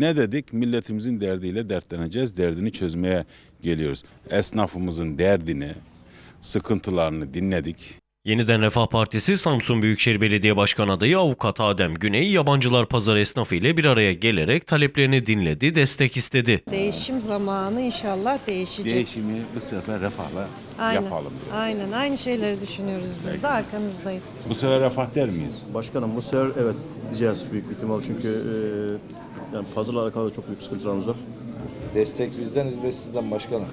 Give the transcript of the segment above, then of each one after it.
Ne dedik? Milletimizin derdiyle dertleneceğiz, derdini çözmeye geliyoruz. Esnafımızın derdini, sıkıntılarını dinledik. Yeniden Refah Partisi Samsun Büyükşehir Belediye Başkanı adayı Avukat Adem Güney yabancılar pazarı esnafı ile bir araya gelerek taleplerini dinledi, destek istedi. Değişim zamanı inşallah değişecek. Değişimi bu sefer refahla Aynen. yapalım diyor. Aynen aynı şeyleri düşünüyoruz biz de arkanızdayız. Bu sefer refah der miyiz? Başkanım bu sefer evet diyeceğiz büyük ihtimal çünkü e, yani puzzle'la alakalı çok büyük sıkıntılarımız var. Destek bizden, hizmet sizden başkanım.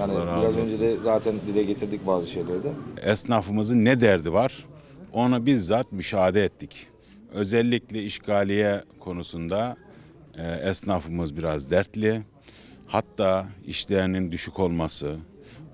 Yani biraz önce de zaten dile getirdik bazı şeyleri de. Esnafımızın ne derdi var? Onu bizzat müşahede ettik. Özellikle işgaliye konusunda e, esnafımız biraz dertli. Hatta işlerinin düşük olması,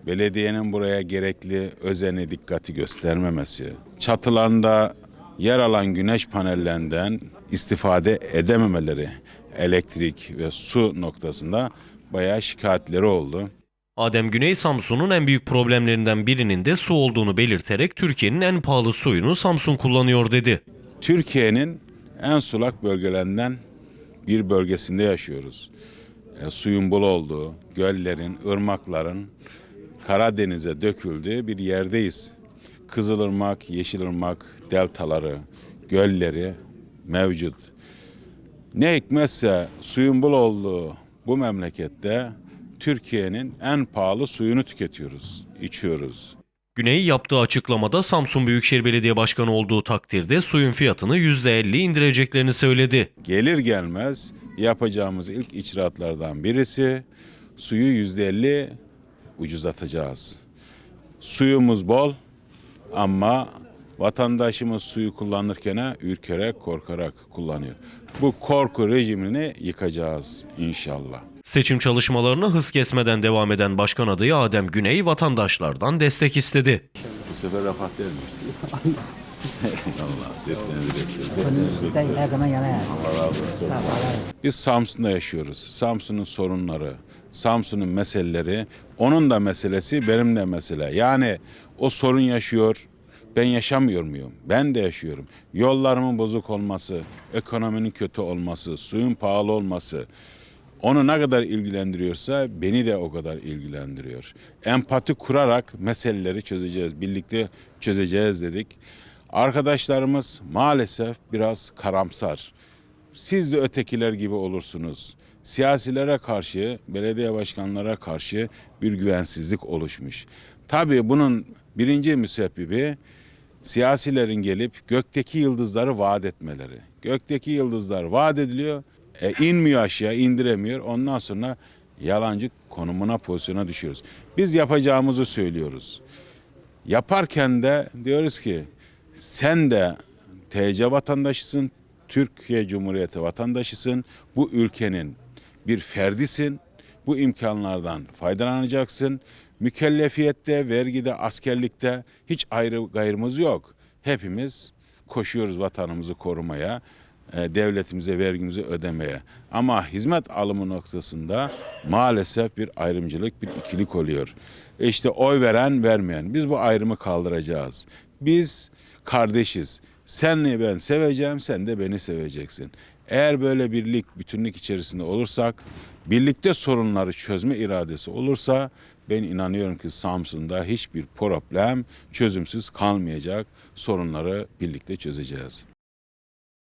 belediyenin buraya gerekli özeni dikkati göstermemesi, çatılarında yer alan güneş panellerinden istifade edememeleri, elektrik ve su noktasında bayağı şikayetleri oldu. Adem Güney Samsun'un en büyük problemlerinden birinin de su olduğunu belirterek Türkiye'nin en pahalı suyunu Samsun kullanıyor dedi. Türkiye'nin en sulak bölgelerinden bir bölgesinde yaşıyoruz. E, suyun bol olduğu, göllerin, ırmakların Karadeniz'e döküldüğü bir yerdeyiz. Kızılırmak, Yeşilırmak deltaları, gölleri mevcut. Ne hikmetse suyun bol olduğu bu memlekette Türkiye'nin en pahalı suyunu tüketiyoruz, içiyoruz. Güney yaptığı açıklamada Samsun Büyükşehir Belediye Başkanı olduğu takdirde suyun fiyatını %50 indireceklerini söyledi. Gelir gelmez yapacağımız ilk icraatlardan birisi suyu yüzde elli ucuzlatacağız. Suyumuz bol ama vatandaşımız suyu kullanırken ürkerek korkarak kullanıyor. Bu korku rejimini yıkacağız inşallah. Seçim çalışmalarına hız kesmeden devam eden başkan adayı Adem Güney vatandaşlardan destek istedi. Bu sefer miyiz? Desteğinizi bekliyoruz. Her zaman yana. Biz Samsun'da yaşıyoruz. Samsun'un sorunları, Samsun'un meseleleri, onun da meselesi benim de mesele. Yani o sorun yaşıyor, ben yaşamıyor muyum? Ben de yaşıyorum. Yollarımın bozuk olması, ekonominin kötü olması, suyun pahalı olması, onu ne kadar ilgilendiriyorsa beni de o kadar ilgilendiriyor. Empati kurarak meseleleri çözeceğiz, birlikte çözeceğiz dedik. Arkadaşlarımız maalesef biraz karamsar. Siz de ötekiler gibi olursunuz. Siyasilere karşı, belediye başkanlara karşı bir güvensizlik oluşmuş. Tabii bunun birinci müsebbibi siyasilerin gelip gökteki yıldızları vaat etmeleri. Gökteki yıldızlar vaat ediliyor, e, inmiyor aşağı, indiremiyor. Ondan sonra yalancı konumuna, pozisyona düşüyoruz. Biz yapacağımızı söylüyoruz. Yaparken de diyoruz ki sen de TC vatandaşısın, Türkiye Cumhuriyeti vatandaşısın, bu ülkenin bir ferdisin, bu imkanlardan faydalanacaksın. Mükellefiyette, vergide, askerlikte hiç ayrı gayrımız yok. Hepimiz koşuyoruz vatanımızı korumaya, e, devletimize vergimizi ödemeye. Ama hizmet alımı noktasında maalesef bir ayrımcılık, bir ikilik oluyor. E işte oy veren, vermeyen. Biz bu ayrımı kaldıracağız. Biz kardeşiz. Senle ben seveceğim, sen de beni seveceksin. Eğer böyle birlik, bütünlük içerisinde olursak, birlikte sorunları çözme iradesi olursa ben inanıyorum ki Samsun'da hiçbir problem çözümsüz kalmayacak. Sorunları birlikte çözeceğiz.